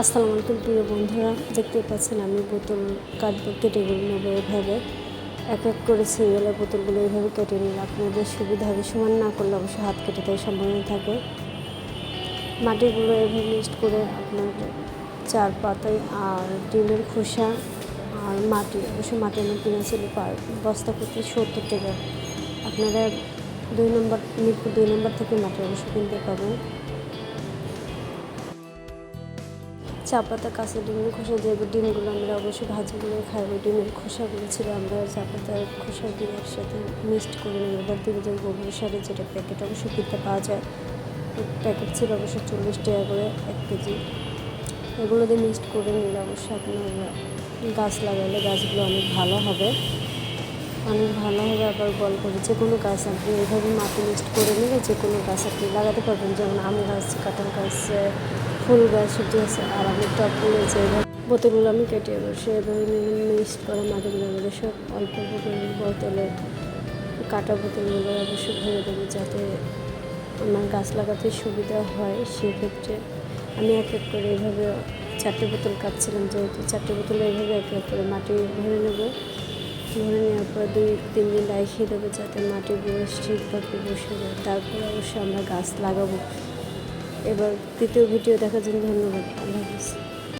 আসসালামু আলাইকুম, প্রিয় বন্ধুরা। দেখতে পাচ্ছেন আমি বোতল কাটবো কেটে নেব এভাবে। এক এক করে সিরিয়ালে বোতলগুলো এইভাবে কেটে নিলে আপনাদের সুবিধা হবে। সমান না করলে অবশ্যই হাত কেটে দেওয়ার সম্ভাবনা থাকে। মাটিগুলো এভাবে মিক্সড করে আপনার চার পাতায় আর ডিমের খোসা আর মাটি, অবশ্য মাটি আমার কিনেছিল বস্তা প্রতি সত্তর টাকা। আপনারা দুই নম্বর, মিরপুর দুই নম্বর থেকে মাটি অবশ্য কিনতে পাবেন চা পাতা কাঁচা ডিমের খোসা যে ডিমগুলো আমরা অবশ্যই ভাজিগুলো খাই ওই ডিমের খোসাগুলো ছিল, আমরা চা পাতার খোসা দিয়ে একসাথে মিক্সড করে নেব এবার দিকে যে গোবর সারের যেটা প্যাকেট অবশ্যই কিনতে পাওয়া যায়। প্যাকেট ছিল অবশ্যই চল্লিশ টাকা করে এক কেজি। এগুলো দিয়ে মিক্সড করে নিলে অবশ্যই আপনার গাছ লাগালে গাছগুলো অনেক ভালো হবে। অনেক ভালো হবে আবার বল করে যে কোনো গাছ আপনি এইভাবে মাটি মিক্সড করে নিলে যে কোনো গাছ আপনি লাগাতে পারবেন। যেমন আম গাছ, কাঁঠাল গাছ ফুল গাছ সবজি গাছ আর আমি টপগুলো যে বোতলগুলো আমি কেটে বসে এভাবে মিক্সড করা মাটিগুলো এগুলো সব অল্প করে বোতলে কাটা বোতলগুলো অবশ্যই ভরে দেবো যাতে আমার গাছ লাগাতে সুবিধা হয় সেক্ষেত্রে। আমি এক এক করে এইভাবে চারটে বোতল কাটছিলাম, যেহেতু চারটে বোতল এইভাবে এক এক করে মাটি ভরে নেব। ভরে নেওয়ার পর দুই, তিন দিন রাখিয়ে দেবো যাতে মাটিগুলো ঠিকভাবে বসে যায়। তারপর অবশ্যই আমরা গাছ লাগাবো। এবার দ্বিতীয় ভিডিও দেখার জন্য ধন্যবাদ। আল্লাহ হাফিজ।